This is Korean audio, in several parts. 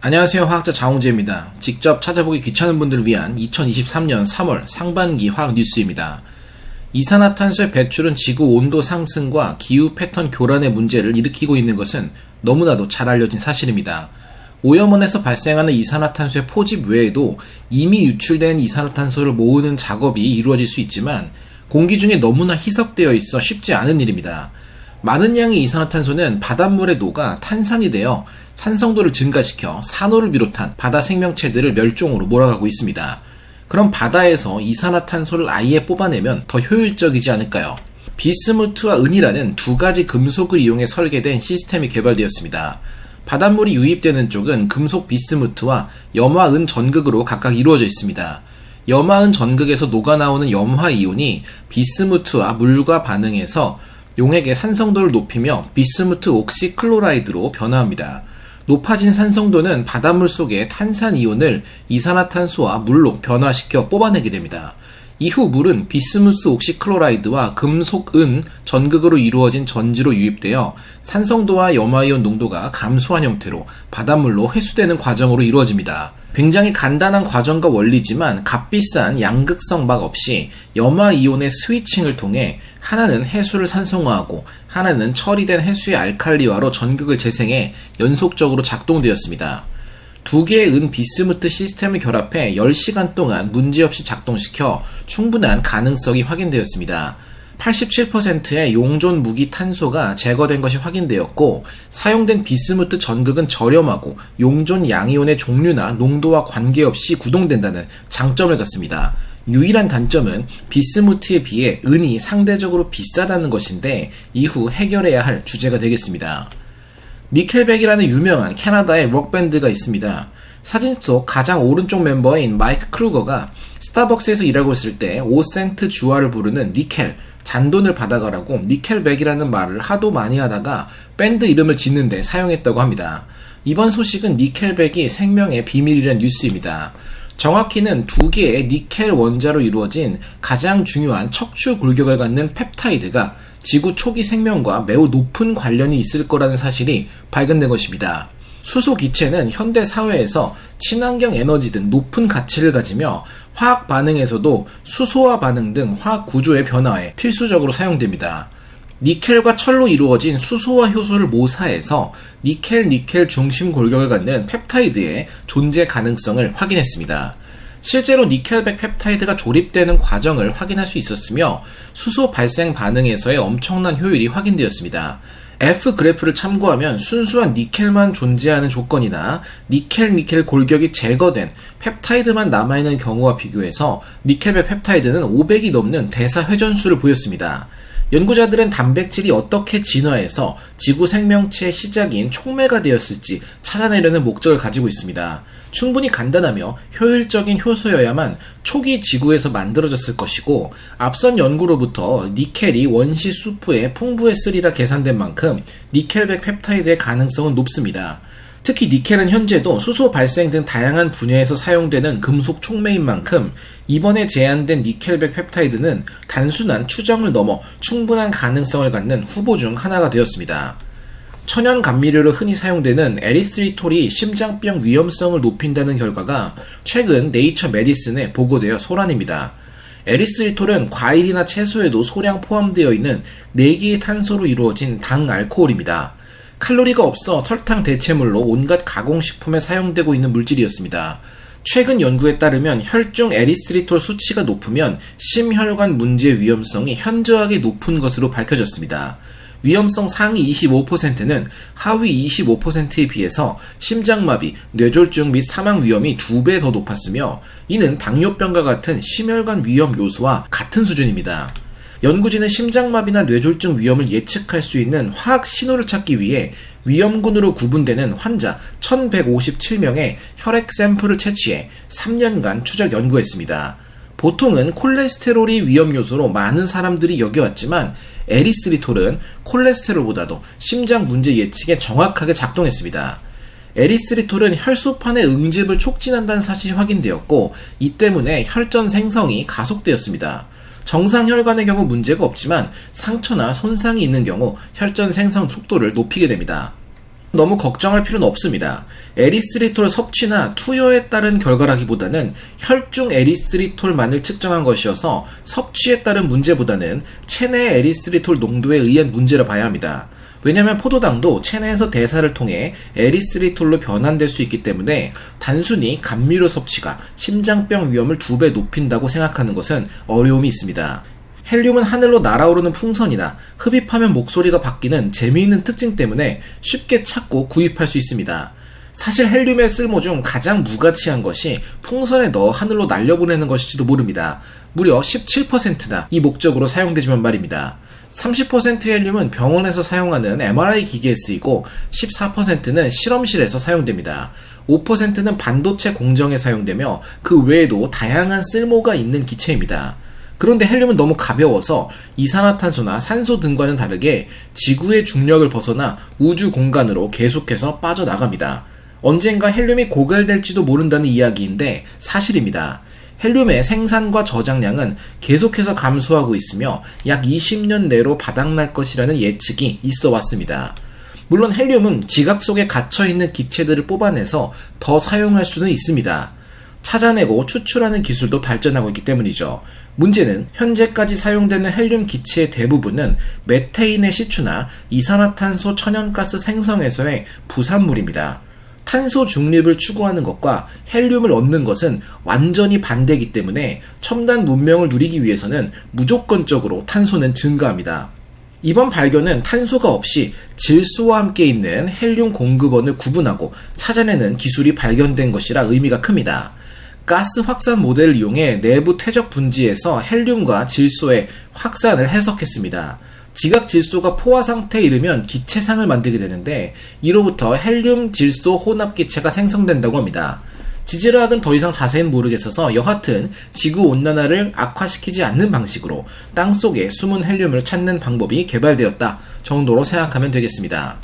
안녕하세요. 화학자 장홍재입니다. 직접 찾아보기 귀찮은 분들을 위한 2023년 3월 상반기 화학 뉴스입니다. 이산화탄소의 배출은 지구 온도 상승과 기후 패턴 교란의 문제를 일으키고 있는 것은 너무나도 잘 알려진 사실입니다. 오염원에서 발생하는 이산화탄소의 포집 외에도 이미 유출된 이산화탄소를 모으는 작업이 이루어질 수 있지만 공기 중에 너무나 희석되어 있어 쉽지 않은 일입니다. 많은 양의 이산화탄소는 바닷물에 녹아 탄산이 되어 산성도를 증가시켜 산호를 비롯한 바다 생명체들을 멸종으로 몰아가고 있습니다. 그럼 바다에서 이산화탄소를 아예 뽑아내면 더 효율적이지 않을까요? 비스무트와 은이라는 두 가지 금속을 이용해 설계된 시스템이 개발되었습니다. 바닷물이 유입되는 쪽은 금속 비스무트와 염화은 전극으로 각각 이루어져 있습니다. 염화은 전극에서 녹아나오는 염화 이온이 비스무트와 물과 반응해서 용액의 산성도를 높이며 비스무트 옥시클로라이드로 변화합니다. 높아진 산성도는 바닷물 속의 탄산 이온을 이산화탄소와 물로 변화시켜 뽑아내게 됩니다. 이후 물은 비스무스 옥시클로라이드와 금속, 은, 전극으로 이루어진 전지로 유입되어 산성도와 염화이온 농도가 감소한 형태로 바닷물로 회수되는 과정으로 이루어집니다. 굉장히 간단한 과정과 원리지만 값비싼 양극성 막 없이 염화이온의 스위칭을 통해 하나는 해수를 산성화하고 하나는 처리된 해수의 알칼리화로 전극을 재생해 연속적으로 작동되었습니다. 두 개의 은 비스무트 시스템을 결합해 10시간 동안 문제없이 작동시켜 충분한 가능성이 확인되었습니다. 87%의 용존 무기 탄소가 제거된 것이 확인되었고 사용된 비스무트 전극은 저렴하고 용존 양이온의 종류나 농도와 관계없이 구동된다는 장점을 갖습니다. 유일한 단점은 비스무트에 비해 은이 상대적으로 비싸다는 것인데 이후 해결해야 할 주제가 되겠습니다. 니켈백이라는 유명한 캐나다의 록밴드가 있습니다. 사진 속 가장 오른쪽 멤버인 마이크 크루거가 스타벅스에서 일하고 있을 때 5센트 주화를 부르는 니켈, 잔돈을 받아가라고 니켈백이라는 말을 하도 많이 하다가 밴드 이름을 짓는데 사용했다고 합니다. 이번 소식은 니켈백이 생명의 비밀이란 뉴스입니다. 정확히는 두 개의 니켈 원자로 이루어진 가장 중요한 척추 골격을 갖는 펩타이드가 지구 초기 생명과 매우 높은 관련이 있을 거라는 사실이 발견된 것입니다. 수소 기체는 현대 사회에서 친환경 에너지 등 높은 가치를 가지며 화학 반응에서도 수소화 반응 등 화학 구조의 변화에 필수적으로 사용됩니다. 니켈과 철로 이루어진 수소와 효소를 모사해서 니켈 니켈 중심 골격을 갖는 펩타이드의 존재 가능성을 확인했습니다. 실제로 니켈백 펩타이드가 조립되는 과정을 확인할 수 있었으며 수소 발생 반응에서의 엄청난 효율이 확인되었습니다. F 그래프를 참고하면 순수한 니켈만 존재하는 조건이나 니켈 니켈 골격이 제거된 펩타이드만 남아있는 경우와 비교해서 니켈백 펩타이드는 500이 넘는 대사 회전수를 보였습니다. 연구자들은 단백질이 어떻게 진화해서 지구 생명체의 시작인 촉매가 되었을지 찾아내려는 목적을 가지고 있습니다. 충분히 간단하며 효율적인 효소여야만 초기 지구에서 만들어졌을 것이고 앞선 연구로부터 니켈이 원시 수프에 풍부했으리라 계산된 만큼 니켈백 펩타이드의 가능성은 높습니다. 특히 니켈은 현재도 수소 발생 등 다양한 분야에서 사용되는 금속 촉매인 만큼 이번에 제안된 니켈백 펩타이드는 단순한 추정을 넘어 충분한 가능성을 갖는 후보 중 하나가 되었습니다. 천연 감미료로 흔히 사용되는 에리스리톨이 심장병 위험성을 높인다는 결과가 최근 네이처 메디슨에 보고되어 소란입니다. 에리스리톨은 과일이나 채소에도 소량 포함되어 있는 4개의 탄소로 이루어진 당 알코올입니다. 칼로리가 없어 설탕 대체물로 온갖 가공식품에 사용되고 있는 물질이었습니다. 최근 연구에 따르면 혈중 에리스리톨 수치가 높으면 심혈관 문제 위험성이 현저하게 높은 것으로 밝혀졌습니다. 위험성 상위 25%는 하위 25%에 비해서 심장마비, 뇌졸중 및 사망 위험이 2배 더 높았으며 이는 당뇨병과 같은 심혈관 위험 요소와 같은 수준입니다. 연구진은 심장마비나 뇌졸중 위험을 예측할 수 있는 화학 신호를 찾기 위해 위험군으로 구분되는 환자 1157명의 혈액 샘플을 채취해 3년간 추적 연구했습니다. 보통은 콜레스테롤이 위험 요소로 많은 사람들이 여겨왔지만 에리스리톨은 콜레스테롤보다도 심장 문제 예측에 정확하게 작동했습니다. 에리스리톨은 혈소판의 응집을 촉진한다는 사실이 확인되었고 이 때문에 혈전 생성이 가속되었습니다. 정상 혈관의 경우 문제가 없지만 상처나 손상이 있는 경우 혈전 생성 속도를 높이게 됩니다. 너무 걱정할 필요는 없습니다. 에리스리톨 섭취나 투여에 따른 결과라기보다는 혈중 에리스리톨만을 측정한 것이어서 섭취에 따른 문제보다는 체내 에리스리톨 농도에 의한 문제라 봐야 합니다. 왜냐하면 포도당도 체내에서 대사를 통해 에리스리톨로 변환될 수 있기 때문에 단순히 감미료 섭취가 심장병 위험을 두 배 높인다고 생각하는 것은 어려움이 있습니다. 헬륨은 하늘로 날아오르는 풍선이나 흡입하면 목소리가 바뀌는 재미있는 특징 때문에 쉽게 찾고 구입할 수 있습니다. 사실 헬륨의 쓸모 중 가장 무가치한 것이 풍선에 넣어 하늘로 날려보내는 것일지도 모릅니다. 무려 17%나 이 목적으로 사용되지만 말입니다. 30% 헬륨은 병원에서 사용하는 MRI 기계에 쓰이고 14%는 실험실에서 사용됩니다. 5%는 반도체 공정에 사용되며 그 외에도 다양한 쓸모가 있는 기체입니다. 그런데 헬륨은 너무 가벼워서 이산화탄소나 산소 등과는 다르게 지구의 중력을 벗어나 우주 공간으로 계속해서 빠져나갑니다. 언젠가 헬륨이 고갈될지도 모른다는 이야기인데 사실입니다. 헬륨의 생산과 저장량은 계속해서 감소하고 있으며 약 20년 내로 바닥날 것이라는 예측이 있어 왔습니다. 물론 헬륨은 지각 속에 갇혀있는 기체들을 뽑아내서 더 사용할 수는 있습니다. 찾아내고 추출하는 기술도 발전하고 있기 때문이죠. 문제는 현재까지 사용되는 헬륨 기체의 대부분은 메테인의 시추나 이산화탄소 천연가스 생성에서의 부산물입니다. 탄소 중립을 추구하는 것과 헬륨을 얻는 것은 완전히 반대이기 때문에 첨단 문명을 누리기 위해서는 무조건적으로 탄소는 증가합니다. 이번 발견은 탄소가 없이 질소와 함께 있는 헬륨 공급원을 구분하고 찾아내는 기술이 발견된 것이라 의미가 큽니다. 가스 확산 모델을 이용해 내부 퇴적 분지에서 헬륨과 질소의 확산을 해석했습니다. 지각 질소가 포화 상태에 이르면 기체상을 만들게 되는데 이로부터 헬륨 질소 혼합 기체가 생성된다고 합니다. 지질학은 더 이상 자세히는 모르겠어서 여하튼 지구 온난화를 악화시키지 않는 방식으로 땅 속에 숨은 헬륨을 찾는 방법이 개발되었다 정도로 생각하면 되겠습니다.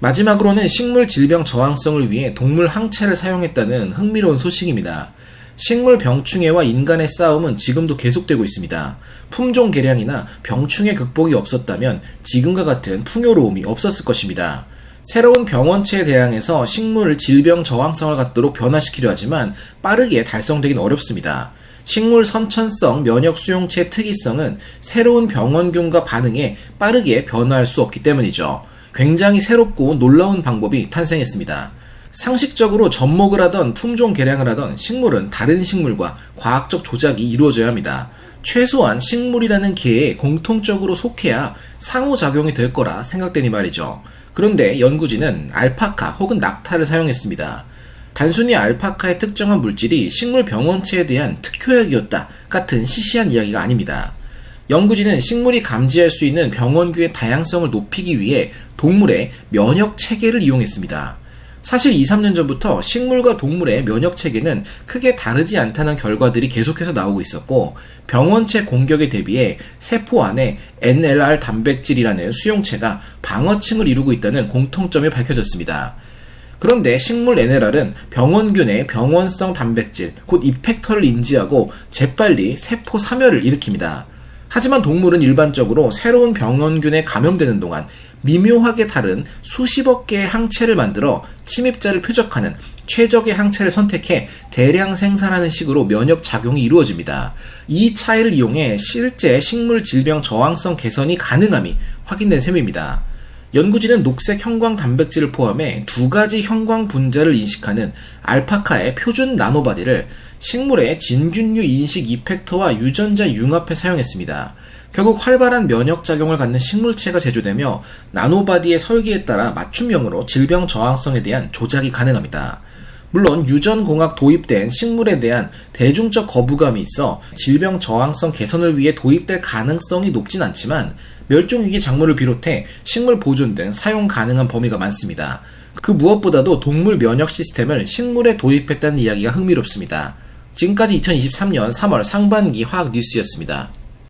마지막으로는 식물 질병 저항성을 위해 동물 항체를 사용했다는 흥미로운 소식입니다. 식물 병충해와 인간의 싸움은 지금도 계속되고 있습니다. 품종 개량이나 병충해 극복이 없었다면 지금과 같은 풍요로움이 없었을 것입니다. 새로운 병원체에 대항해서 식물을 질병 저항성을 갖도록 변화시키려 하지만 빠르게 달성되긴 어렵습니다. 식물 선천성 면역 수용체 특이성은 새로운 병원균과 반응에 빠르게 변화할 수 없기 때문이죠. 굉장히 새롭고 놀라운 방법이 탄생했습니다. 상식적으로 접목을 하던 품종 개량을 하던 식물은 다른 식물과 과학적 조작이 이루어져야 합니다. 최소한 식물이라는 개에 공통적으로 속해야 상호작용이 될 거라 생각되니 말이죠. 그런데 연구진은 알파카 혹은 낙타를 사용했습니다. 단순히 알파카의 특정한 물질이 식물 병원체에 대한 특효약이었다 같은 시시한 이야기가 아닙니다. 연구진은 식물이 감지할 수 있는 병원균의 다양성을 높이기 위해 동물의 면역 체계를 이용했습니다. 사실 2, 3년 전부터 식물과 동물의 면역 체계는 크게 다르지 않다는 결과들이 계속해서 나오고 있었고 병원체 공격에 대비해 세포 안에 NLR 단백질이라는 수용체가 방어층을 이루고 있다는 공통점이 밝혀졌습니다. 그런데 식물 NLR은 병원균의 병원성 단백질, 곧 이펙터를 인지하고 재빨리 세포 사멸을 일으킵니다. 하지만 동물은 일반적으로 새로운 병원균에 감염되는 동안 미묘하게 다른 수십억 개의 항체를 만들어 침입자를 표적하는 최적의 항체를 선택해 대량 생산하는 식으로 면역 작용이 이루어집니다. 이 차이를 이용해 실제 식물 질병 저항성 개선이 가능함이 확인된 셈입니다. 연구진은 녹색 형광 단백질을 포함해 두 가지 형광 분자를 인식하는 알파카의 표준 나노바디를 식물의 진균류 인식 이펙터와 유전자 융합에 사용했습니다. 결국 활발한 면역작용을 갖는 식물체가 제조되며 나노바디의 설계에 따라 맞춤형으로 질병 저항성에 대한 조작이 가능합니다. 물론 유전공학 도입된 식물에 대한 대중적 거부감이 있어 질병 저항성 개선을 위해 도입될 가능성이 높진 않지만 멸종위기 작물을 비롯해 식물 보존 등 사용 가능한 범위가 많습니다. 그 무엇보다도 동물 면역 시스템을 식물에 도입했다는 이야기가 흥미롭습니다. 지금까지 2023년 3월 상반기 화학 뉴스였습니다.